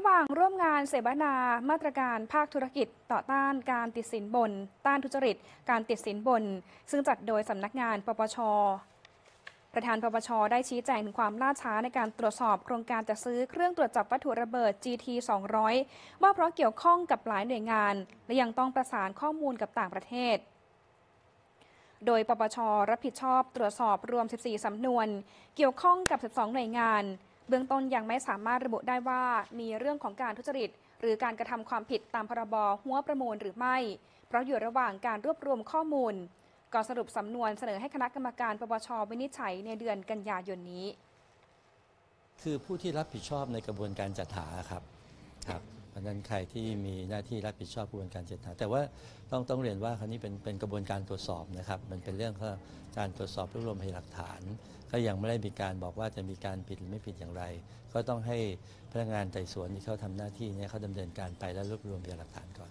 ระหว่างร่วมงานเสวนามาตรการภาคธุรกิจต่อต้านการติดสินบน ต้านทุจริต การติดสินบน ซึ่งจัดโดยสำนักงานปปชประธานปปชได้ชี้แจงถึงความล่าช้าในการตรวจสอบโครงการจัดซื้อเครื่องตรวจจับวัตถุระเบิด GT 200 ว่าเพราะเกี่ยวข้องกับหลายหน่วยงาน และยังต้องประสานข้อมูลกับต่างประเทศ โดยปปชรับผิดชอบตรวจสอบรวม 14 สำนวน เกี่ยวข้องกับ 12 หน่วยงาน เบื้องต้นยังไม่สามารถระบุได้ว่ามีเรื่องของการทุจริต หรือการกระทำความผิดตามพรบหัวประมูลหรือไม่ เพราะอยู่ระหว่างการรวบรวมข้อมูลก่อนสรุปสำนวนเสนอให้คณะกรรมการปปชวินิจฉัยในเดือนกันยายนนี้ คือผู้ที่รับผิดชอบในกระบวนการจัดหาครับครับ เพราะฉะนั้นใครที่มีหน้าที่รับผิดชอบกระบวนการจัดหาแต่ว่าต้องต้องเรียนว่าคราวนี้เป็นเป็นกระบวนการตรวจสอบนะครับ มันเป็นเรื่องของการตรวจสอบรวบรวมพยานหลักฐาน ก็ยังไม่ได้มีการบอกว่าจะมีการผิดหรือไม่ผิดอย่างไร ก็ต้องให้พนักงานไต่สวนที่เขาทำหน้าที่เนี่ยเขาดำเนินการไปแล้วรวบรวมพยานหลักฐานก่อน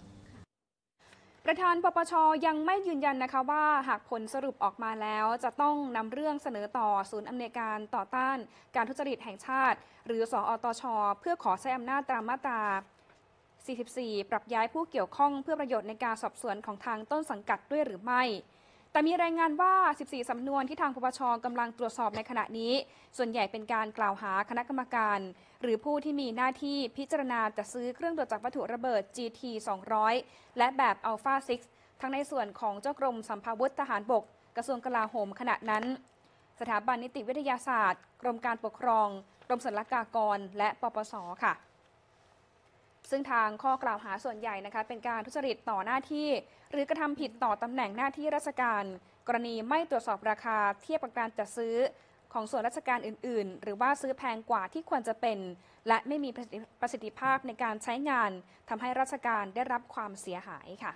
ประธานปปชยังไม่ยืนยันนะคะว่าหากผลสรุปออกมาแล้วจะต้องนำเรื่องเสนอต่อศูนย์อำนวยการต่อต้าน การทุจริตแห่งชาติ หรือสออตช เพื่อขอใช้อำนาจตามมาตรา 44 ปรับย้ายผู้เกี่ยวข้องเพื่อประโยชน์ในการสอบสวนของทางต้นสังกัดด้วยหรือไม่ แต่มีรายงานว่า 14 สำนวนที่ทางปปชกำลังตรวจสอบในขณะนี้ ส่วนใหญ่เป็นการกล่าวหาคณะกรรมการ หรือผู้ที่มีหน้าที่พิจารณาจัดซื้อเครื่องตรวจจับวัตถุระเบิด GT 200 และแบบ Alpha 6 ทั้งในส่วนของเจ้ากรมสัมภาวุธทหารบก กระทรวงกลาโหมขณะนั้น สถาบันนิติวิทยาศาสตร์ กรมการปกครอง กรมศุลกากร และปปส ค่ะ ซึ่งทางข้อกล่าวหาส่วนใหญ่นะคะเป็นการทุจริตต่อหน้าที่ หรือกระทำผิดต่อตำแหน่งหน้าที่ราชการ กรณีไม่ตรวจสอบราคาเทียบกับการจัดซื้อของส่วนราชการอื่น ๆ หรือว่าซื้อแพงกว่าที่ควรจะเป็น และไม่มีประสิทธิภาพในการใช้งานทำให้ราชการได้รับความเสียหายค่ะ